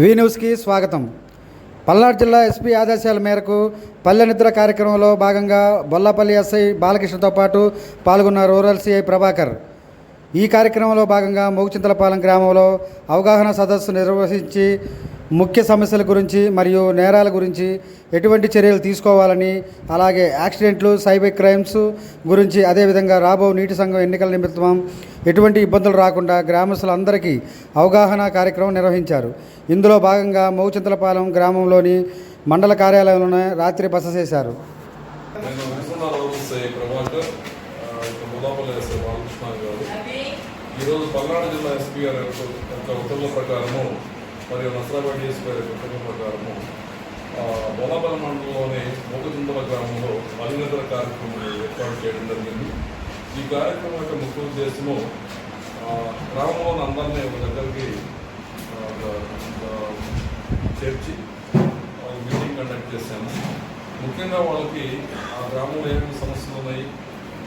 వి న్యూస్కి స్వాగతం. పల్నాడు జిల్లా ఎస్పీ ఆదేశాల మేరకు పల్లె నిద్ర కార్యక్రమంలో భాగంగా బొల్లపల్లి ఎస్ఐ బాలకృష్ణతో పాటు పాల్గొన్న రూరల్ సిఐ ప్రభాకర్. ఈ కార్యక్రమంలో భాగంగా మోగుచింతలపాలెం గ్రామంలో అవగాహన సదస్సు నిర్వహించి ముఖ్య సమస్యల గురించి మరియు నేరాల గురించి ఎటువంటి చర్యలు తీసుకోవాలని అలాగే యాక్సిడెంట్లు సైబర్ క్రైమ్స్ గురించి అదేవిధంగా రాబో నీటి సంఘం ఎన్నికల నిమిత్తం ఎటువంటి ఇబ్బందులు రాకుండా గ్రామస్తులందరికీ అవగాహన కార్యక్రమం నిర్వహించారు. ఇందులో భాగంగా మోగుచింతలపాలెం గ్రామంలోని మండల కార్యాలయంలోనే రాత్రి బస చేశారు. ఈరోజు పల్నాడు జిల్లా ఎస్పీ గారి యొక్క ఉత్తర్వుల ప్రకారము మరియు నసరాబాద్ డిఎస్పీ ప్రకటన ప్రకారము ఆ, మండలంలోని మూగచింతల గ్రామంలో మలినేతర కార్యక్రమం ఏర్పాటు చేయడం జరిగింది. ఈ కార్యక్రమం యొక్క ముఖ్య ఉద్దేశము గ్రామంలోని అందరినీ ఒక దగ్గరికి ఒక- చేర్చి మీటింగ్ కండక్ట్ చేశాము. ముఖ్యంగా వాళ్ళకి ఆ గ్రామంలో ఏమేమి సమస్యలు ఉన్నాయి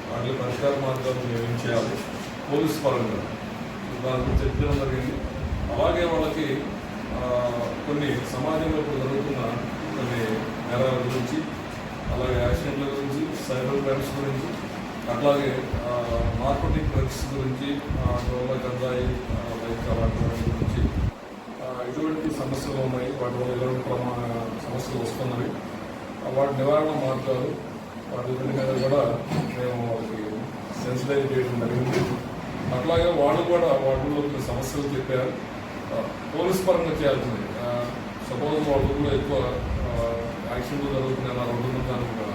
వాటి పరిష్కార మార్గాలు ఏమేమి చేయాలి పోలీస్ పరంగా. దాని గురించి చెప్పడం జరిగింది. అలాగే వాళ్ళకి కొన్ని సమాజంలో ఇప్పుడు జరుగుతున్న కొన్ని నేరాల గురించి అలాగే యాక్సిడెంట్ల గురించి సైబర్ క్రైమ్స్ గురించి అట్లాగే మార్కెటింగ్ డ్రగ్స్ గురించి గోవా గంజాయి లైక్ అలాంటి గురించి ఎటువంటి సమస్యలు ఉన్నాయి. వాటి వల్ల ఎటువంటి ప్రమా సమస్యలు వస్తున్నవి వాటి నివారణ మార్గాలు వాటి గురించి మీద కూడా మేము వాళ్ళకి సెన్సిటైజ్ చేయడం జరిగింది. అట్లాగే వాళ్ళు కూడా వాటిలో కొన్ని సమస్యలు చెప్పారు. పోలీస్ పరంగా చేయాల్సింది. సపోజ్ వాళ్ళ ఊళ్ళో ఎక్కువ యాక్సిడెంట్ జరుగుతున్నాయి అలా రోడ్డు మీద దానికి కూడా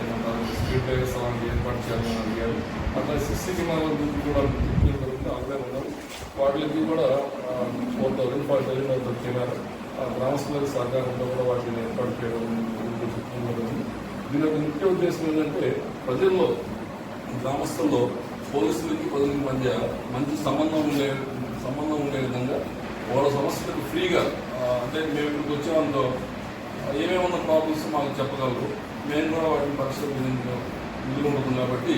ఏమంటారు స్పీడ్ డ్రైవర్స్ అలాంటి ఏర్పాటు చేయాలని అడిగారు. అట్లా సిసి కెమెరాల గురించి కూడా జరుగుతుంది ఉన్నారు వాటికి కూడా ఫోర్ థౌసండ్ ఫైవ్ థౌసండ్ అవుతుంది కెమెరా ఆ గ్రామస్తులకు సహకారంతో కూడా వాటిని ఏర్పాటు చేయడం గురించి దీని యొక్క ముఖ్య ఉద్దేశం ఏంటంటే ప్రజల్లో గ్రామస్తుల్లో పోలీసులకి ప్రజలకి మధ్య మంచి సంబంధం ఉండే సంబంధం ఉండే విధంగా వాళ్ళ సమస్యలకు ఫ్రీగా అంటే మేము ఇక్కడికి వచ్చేవాళ్ళతో ఏమేమి ఉన్న ప్రాబ్లమ్స్ మాకు చెప్పగలరు. మేము కూడా వాటిని పరిశీలించడం వీలు ఉంటుంది కాబట్టి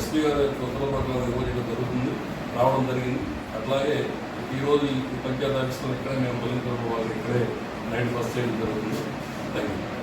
ఎస్పీ గారి యొక్క ఉత్తర్వుల జరుగుతుంది రావడం జరిగింది. అట్లాగే ఈరోజు ఈ పంచాయతీ ఆఫీస్లో ఇక్కడే మేము తొలగించడం వాళ్ళకి ఇక్కడే నైట్ బస్ చేయడం జరుగుతుంది. Thank you